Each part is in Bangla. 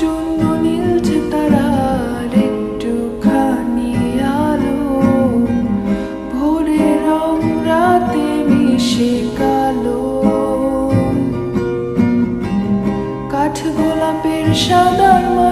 জন্য একটুখানি আলো। রং রাতে কালো। সাদার মায়া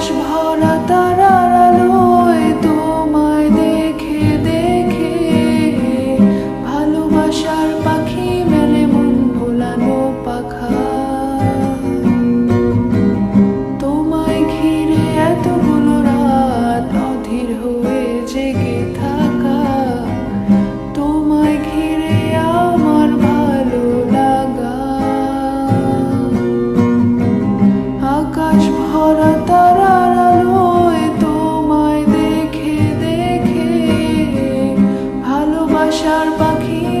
আকাশ ভরা তারার আলোয় তোমায় দেখে দেখে। ভালোবাসার পাখি মেলে মন ভোলানো পাখা। তোমায় ঘিরে এতগুলো রাত অধীর হয়ে জেগে আশার পাখি।